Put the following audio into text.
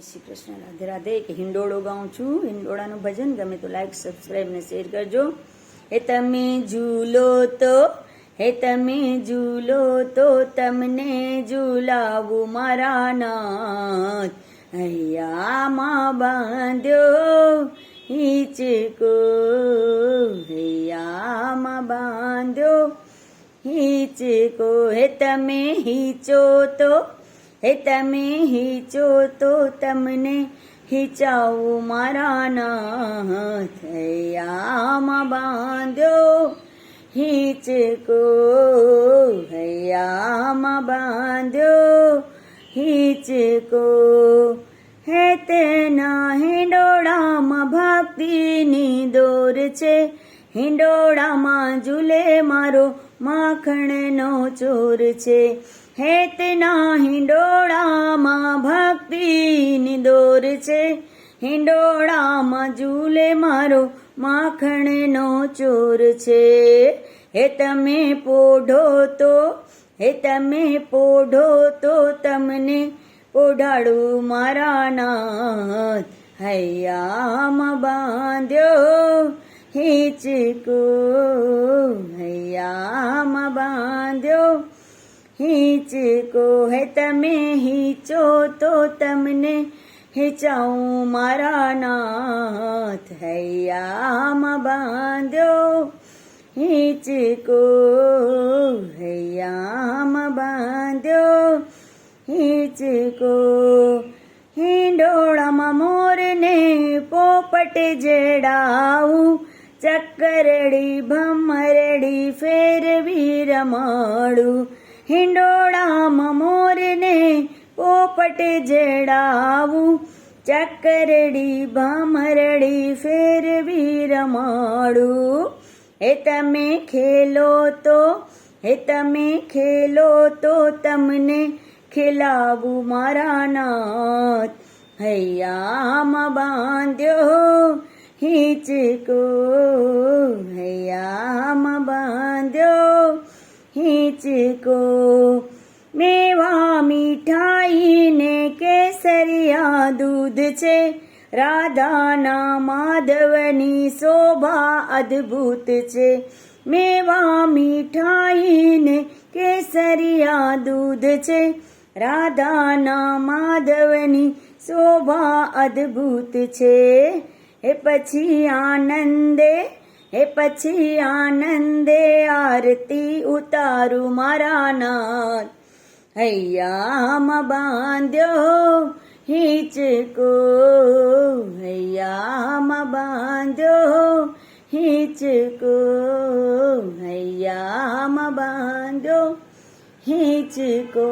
શ્રી કૃષ્ણ, રાધે રાધે. એક હિંડોળો ગાઉં છું. હિંડોળાનું ભજન ગમે તો લાઈક સબસ્ક્રાઈબ ને શેર કરજો. હે તમે ઝૂલો તો, હે તમે ઝૂલો તો તમને ઝૂલાવું મારા નાથ. હૈયામાં બાંધ્યો હિચકો હૈયામાં બાંધ્યો હિચકો. હે તમે હિચો તો હે તમે હિચો તો તમને હિચાવું મારા નાથ હૈયામાં બાંધ્યો હિચકો હૈયામાં બાંધ્યો હિચકો હે તેના હિંડોળામાં ભક્તિની દોર છે. હિંડોળામાં ઝૂલે મારો માખણનો ચોર છે. હે તેના હિંડોળામાં ભક્તિની દોર છે. હિંડોળામાં ઝૂલે મારો માખણનો ચોર છે. હે તમે પોઢો તો, હે તમે પોઢો તો તમને પોઢાડું મારા નાથ. હૈયામાં બાંધ્યો હિચકો હૈયામાં બાંધ્યો હિચકો હે તમે હિંચો તો તમને હિંચાઉં મારા નાથ હૈયામાં બાંધ્યો હિચકો હૈયામાં બાંધ્યો હિચકો હિંડોળામાં મોરને પોપટ જેડાવું ચક્કરડી ભમરડી ફેરવી રમાડું હિંડોળામાં મોરને પોપટ જડાવું. ચકરડી, ભામરડી ફેરવી રમાડું હે તમે ખેલો તો, હે તમે ખેલો તો તમને ખેલાવું મારા નાથ. હૈયામાં બાંધ્યો, હિચકો હિચકો મેવા મીઠાઈ ને કેસરિયા દૂધ છે રાધાના માધવની શોભા અદ્ભુત છે મેવા મીઠાઈ ને કેસરિયા દૂધ છે રાધાના માધવની શોભા અદ્ભુત છે એ પછી આનંદે હે પછી આનંદે આરતી ઉતારું મારા નાથ. હૈયામ બાંધ્યો હિંચકો, હૈયામ બાંધ્યો હિંચકો, હૈયામ બાંધ્યો હિચકો.